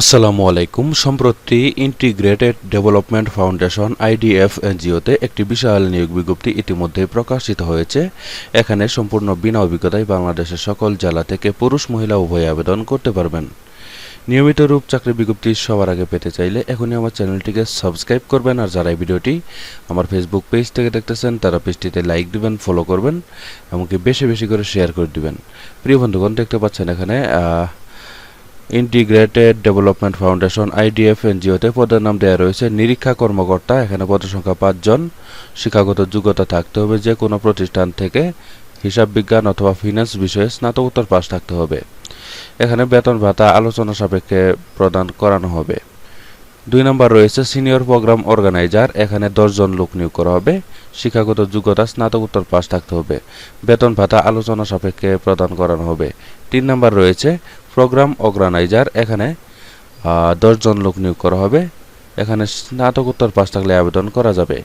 আসসালামু আলাইকুম। সম্প্রতি ইন্টিগ্রেটেড ডেভেলপমেন্ট ফাউন্ডেশন, আইডিএফ এনজিওতে একটি বিশাল নিয়োগ বিজ্ঞপ্তি ইতিমধ্যে প্রকাশিত হয়েছে। এখানে সম্পূর্ণ বিনা অভিজ্ঞতায় বাংলাদেশের সকল জেলা থেকে পুরুষ, মহিলা উভয় আবেদন করতে পারবেন। নিয়মিত রূপ চাকরি বিজ্ঞপ্তি সবার আগে পেতে চাইলে এখনই আমার চ্যানেলটিকে সাবস্ক্রাইব করবেন। আর যারা এই ভিডিওটি আমার ফেসবুক পেজ থেকে দেখতেছেন, তারা পেজটিতে লাইক দিবেন, ফলো করবেন, এমনকি বেশি বেশি করে শেয়ার করে দিবেন। প্রিয় বন্ধুগণ, দেখতে পাচ্ছেন এখানে ইন্টিগ্রেটেড ডেভেলপমেন্ট ফাউন্ডেশন আইডিএফ এনজিওতে পদের নাম দেওয়া রয়েছে। নিরীক্ষা কর্মকর্তা, এখানে পদের সংখ্যা পাঁচজন। শিক্ষাগত যোগ্যতা থাকতে হবে, যে কোনো প্রতিষ্ঠান থেকে হিসাব বিজ্ঞান অথবা ফিনান্স বিষয়ে স্নাতকোত্তর পাশ থাকতে হবে। এখানে বেতন ভাতা আলোচনা সাপেক্ষে প্রদান করানো হবে। দুই নম্বর রয়েছে সিনিয়র প্রোগ্রাম অর্গানাইজার, এখানে দশজন লোক নিয়োগ করা হবে। শিক্ষাগত যোগ্যতা, স্নাতকোত্তর পাশ থাকতে হবে। বেতন ভাতা আলোচনা সাপেক্ষে প্রদান করানো হবে। তিন নম্বর রয়েছে প্রোগ্রাম অর্গানাইজার, এখানে দশজন লোক নিয়োগ করা হবে। এখানে স্নাতকোত্তর পাস থাকলে আবেদন করা যাবে।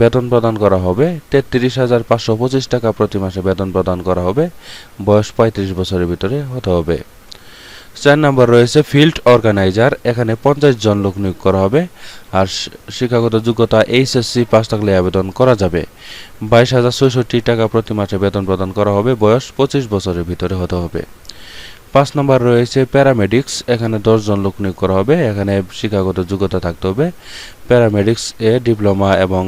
বেতন প্রদান করা হবে। তেত্রিশ হাজার পাঁচশো পঁচিশ টাকা প্রতি মাসে বেতন প্রদান করা হবে। বয়স পঁয়ত্রিশ বছরের ভিতরে হতে হবে। চার নম্বর রয়েছে ফিল্ড অর্গানাইজার এখানে পঞ্চাশ জন লোক নিয়োগ করা হবে। আর শিক্ষাগত যোগ্যতা এইচএসসি পাস থাকলে আবেদন করা যাবে। বাইশ হাজার ছয়ষট্টি টাকা প্রতি মাসে বেতন প্রদান করা হবে, বয়স পঁচিশ বছরের ভিতরে হতে হবে। পাঁচ নম্বর রয়েছে প্যারামেডিক্স এখানে দশজন লোক নিয়োগ করা হবে, এখানে শিক্ষাগত যোগ্যতা থাকতে হবে। প্যারামেডিক্স এ ডিপ্লোমা এবং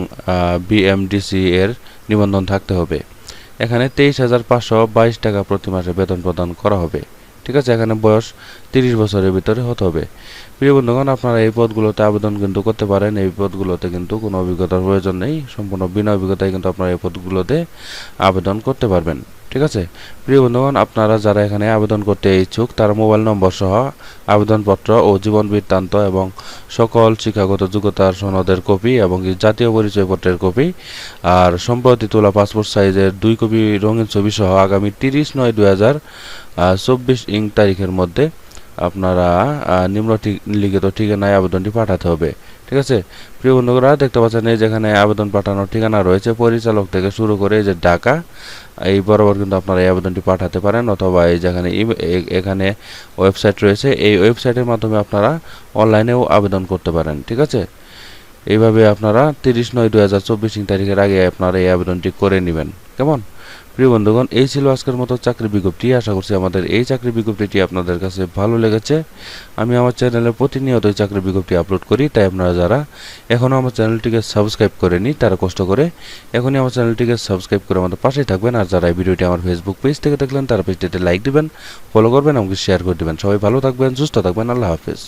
বিএমডিসি এর নিবন্ধন থাকতে হবে। এখানে তেইশ হাজার পাঁচশো বাইশ টাকা প্রতি মাসে বেতন প্রদান করা হবে। ঠিক আছে, এখানে বয়স তিরিশ বছরের ভিতরে হতে হবে। প্রিয় বন্ধুগণ, আপনারা এই পদগুলোতে আবেদন কিন্তু করতে পারেন। এই পদগুলোতে কিন্তু কোনো অভিজ্ঞতার প্রয়োজন নেই। সম্পূর্ণ বিনা অভিজ্ঞতায় কিন্তু আপনারা এই পদগুলোতে আবেদন করতে পারবেন। ঠিক আছে? প্রিয় বন্ধুগণ, আপনারা যারা এখানে আবেদন করতে ইচ্ছুক, তার মোবাইল নম্বর সহ আবেদনপত্র ও জীবন বৃত্তান্ত এবং সকল শিক্ষাগত যোগ্যতার সনদের কপি এবং জাতীয় পরিচয়পত্রের কপি আর সম্প্রতি তোলা পাসপোর্ট সাইজের দুই কপি রঙিন ছবি সহ আগামী তিরিশ নয় দুই হাজার চব্বিশ ইং তারিখের মধ্যে আপনারা নিম্ন লিখিত ঠিকানায় আবেদনটি পাঠাতে হবে। ঠিক আছে? প্রিয় বন্ধুরা দেখতে পাচ্ছেন এই যেখানে আবেদন পাঠানোর ঠিকানা রয়েছে। পরিচালক থেকে শুরু করে এই যে ঢাকা এই বরাবর কিন্তু আপনারা এই আবেদনটি পাঠাতে পারেন অথবা এই যেখানে এখানে ওয়েবসাইট রয়েছে, এই ওয়েবসাইটের মাধ্যমে আপনারা অনলাইনেও আবেদন করতে পারেন, ঠিক আছে? এইভাবে আপনারা তিরিশ নয় দু হাজার চব্বিশ তারিখের আগে আপনারা এই আবেদনটি করে নেবেন। কেমন? প্রিয় বন্ধুগণ, এই ছিল আজকের মতো চাকরি বিজ্ঞপ্তি। আশা করছি আমাদের এই চাকরি বিজ্ঞপ্তিটি আপনাদের কাছে ভালো লেগেছে। আমি আমার চ্যানেলে প্রতিনিয়ত চাকরি বিজ্ঞপ্তি আপলোড করি, তাই আপনারা যারা এখনও আমার চ্যানেলটিকে সাবস্ক্রাইব করেনি, তারা কষ্ট করে এখনই আমার চ্যানেলটিকে সাবস্ক্রাইব করে আমাদের পাশেই থাকবেন। আর যারা এই ভিডিওটি আমার ফেসবুক পেজ থেকে দেখলেন, তারা পেজটিতে লাইক দিবেন ফলো করবেন, আমাকে শেয়ার করে দিবেন। সবাই ভালো থাকবেন, সুস্থ থাকবেন, আল্লাহ হাফেজ।